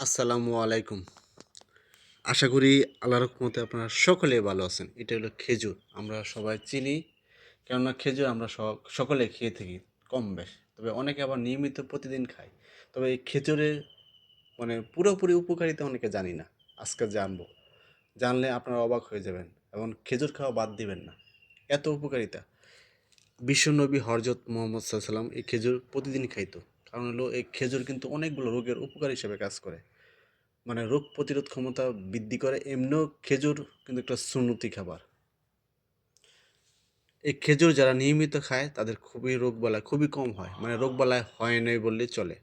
আসসালামু আলাইকুম। আশা করি আল্লাহর রহমতে আপনারা সকলে ভালো আছেন। এটা হলো খেজুর। আমরা সবাই চিনি, কেননা খেজুর আমরা সকলে খেয়ে থাকি কম বেশ। তবে অনেকে আবার নিয়মিত প্রতিদিন খায়। তবে এই খেজুরের মানে পুরোপুরি উপকারিতা অনেকে জানি না। আজকে জানব। জানলে আপনারা অবাক হয়ে যাবেন এবং খেজুর খাওয়া বাদ দিবেন না। এত উপকারিতা। বিশ্বনবী হরজত মোহাম্মদ সাল্লাম এই খেজুর প্রতিদিন খাইতো। কারণ হলো এই খেজুর কিন্তু অনেকগুলো রোগের উপকার হিসেবে কাজ করে। মানে রোগ প্রতিরোধ ক্ষমতা বৃদ্ধি করে, এমনিও খেজুর কিন্তু একটা সুন্নতি খাবার। এই খেজুর যারা নিয়মিত খায়, তাদের খুবই রোগ রোগবালাই খুবই কম হয়। মানে রোগবালাই হয় নাই বললেই চলে।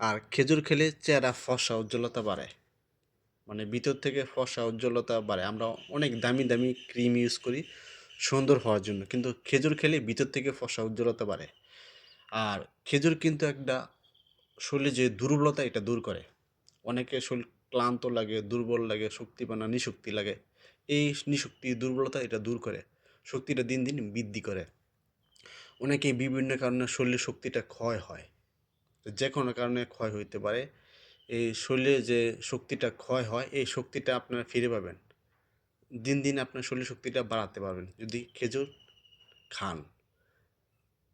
আর খেজুর খেলে চেহারা ফসা উজ্জ্বলতা বাড়ে মানে ভিতর থেকে ফসা উজ্জ্বলতা বাড়ে আমরা অনেক দামি দামি ক্রিম ইউজ করি সুন্দর হওয়ার জন্য। কিন্তু খেজুর খেলে ভিতর থেকে ফসা উজ্জ্বলতা বাড়ে আর খেজুর কিন্তু একটা শরীরে যে দুর্বলতা এটা দূর করে। অনেকে শরীর ক্লান্ত লাগে, দুর্বল লাগে, শক্তিপানা, নিশক্তি লাগে। এই নিশক্তি, দুর্বলতা এটা দূর করে। শক্তিটা দিন দিন বৃদ্ধি করে। অনেকেই বিভিন্ন কারণে শরীরের শক্তিটা ক্ষয় হয়। যে কোনো কারণে ক্ষয় হইতে পারে। এই শরীরে যে শক্তিটা ক্ষয় হয়, এই শক্তিটা আপনারা ফিরে পাবেন। দিন দিন আপনার শরীর শক্তিটা বাড়াতে পারবেন। যদি খেজুর খান।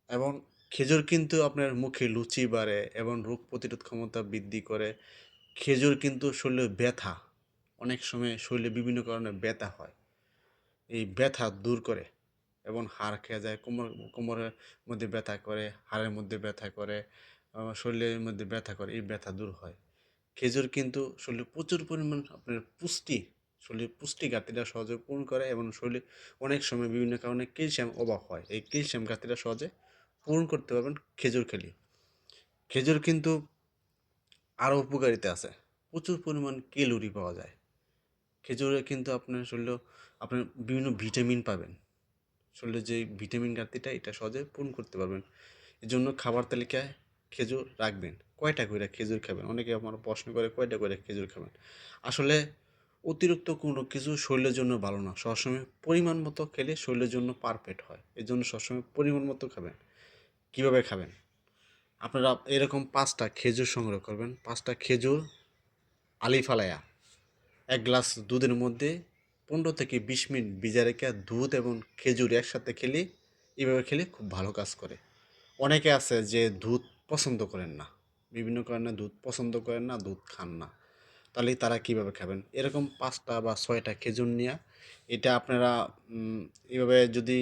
এবং খেজুর কিন্তু আপনার মুখে লুচি বাড়ে এবং রোগ প্রতিরোধ ক্ষমতা বৃদ্ধি করে। খেজুর কিন্তু শরীরে ব্যথা, অনেক সময় শরীরে বিভিন্ন কারণে ব্যথা হয়। এই ব্যথা দূর করে এবং হাড় খেয়ে যায়, কোমর, কোমরের মধ্যে ব্যথা করে, হাড়ের মধ্যে ব্যথা করে শরীরের মধ্যে ব্যথা করে, এই ব্যথা দূর হয়। খেজুর কিন্তু শরীরে প্রচুর পরিমাণ আপনার পুষ্টি শরীরে পুষ্টি ঘাটতিটা সহজে পূরণ করে এবং শরীরে অনেক সময় বিভিন্ন কারণে ক্যালসিয়াম অভাব হয়। এই ক্যালসিয়াম ঘাটতিটা সহজে পূরণ করতে পারবেন খেজুর খেলে। খেজুর কিন্তু আরও উপকারিতা আছে। প্রচুর পরিমাণ ক্যালোরি পাওয়া যায়। খেজুরে কিন্তু আপনার শরীরে, আপনার বিভিন্ন ভিটামিন পাবেন। শরীরে যে ভিটামিন ঘাটতিটা, এটা সহজে পূরণ করতে পারবেন। এই জন্য খাবার তালিকায় খেজুর রাখবেন। কয়টা করে খেজুর খাবেন? অনেকে আমার প্রশ্ন করে, কয়টা করে খেজুর খাবেন? আসলে অতিরিক্ত কোনো কিছু শরীরের জন্য ভালো না। সবসময় পরিমাণ মতো খেলে শরীরের জন্য পারফেক্ট হয়। এই জন্য সবসময় পরিমাণ মতো খাবেন। কীভাবে খাবেন? আপনারা এরকম পাঁচটা খেজুর সংগ্রহ করবেন। পাঁচটা খেজুর আলি ফালায়া এক গ্লাস দুধের মধ্যে পনেরো থেকে বিশ মিনিট ভিজা রেখে দুধ এবং খেজুর একসাথে খেলে, এভাবে খেলে খুব ভালো কাজ করে। অনেকে আছে যে দুধ পছন্দ করেন না। বিভিন্ন কারণে দুধ পছন্দ করেন না, দুধ খান না। তাহলে তারা কীভাবে খাবেন? এরকম পাঁচটা বা ছয়টা খেজুর নিয়ে, এটা আপনারা এভাবে যদি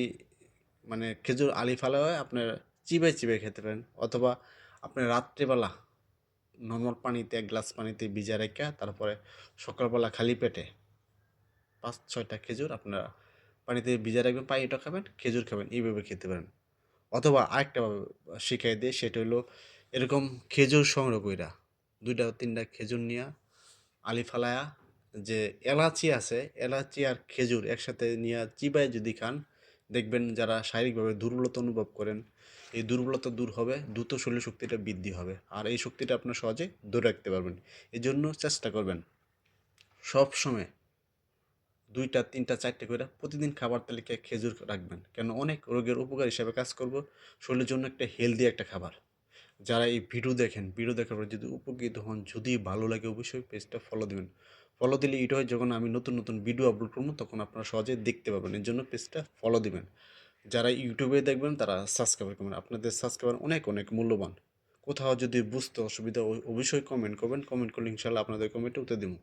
মানে খেজুর আলি ফালা হয়, আপনার চিবাই চিবাই খেতে পারেন। অথবা আপনি রাত্রিবেলা নর্মাল পানিতে, এক গ্লাস পানিতে ভিজা রেখে তারপরে সকালবেলা খালি পেটে পাঁচ, ছয়টা খেজুর আপনারা পানিতে ভিজা রাখবেন, পানিটা খাবেন, খেজুর খাবেন, এইভাবে খেতে পারেন। অথবা আরেকটা শিখাই দিয়ে সেটা হলো এরকম খেজুর সংগ্রহ কইরা, দুইটা তিনটা খেজুর নিয়া আলি ফালায়া, যে এলাচি আছে, এলাচি আর খেজুর একসাথে নিয়ে চিবায় যদি খান, দেখবেন যারা শারীরিকভাবে দুর্বলতা অনুভব করেন, এই দুর্বলতা দূর হবে, দ্রুত শরীর শক্তিটা বৃদ্ধি হবে। আর এই শক্তিটা আপনার সহজে ধরে রাখতে পারবেন। এই জন্য চেষ্টা করবেন সব সময় দুইটা, তিনটা, চারটে করে প্রতিদিন খাবার তালিকায় খেজুর রাখবেন। কেন? অনেক রোগের উপকার হিসাবে কাজ করব। শরীরের জন্য একটা হেলদি একটা খাবার। যারা এই ভিডিও দেখেন, ভিডিও দেখার পর যদি উপকৃত হন, যদি ভালো লাগে অবশ্যই পেজটা ফলো দেবেন। ফলো দিলে এটা হয় যখন আমি নতুন নতুন ভিডিও আপলোড করব, তখন আপনারা সহজে দেখতে পাবেন। এর জন্য পেজটা ফলো দিবেন। যারা ইউটিউবে দেখবেন, তারা সাবস্ক্রাইবার করবেন। আপনাদের সাবস্ক্রাইবার অনেক অনেক মূল্যবান। কোথাও যদি বুঝতে অসুবিধা অবশ্যই কমেন্ট করবেন। কমেন্ট করলে ইনশাল্লাহ আপনাদের কমেন্টে উত্তর দেবো।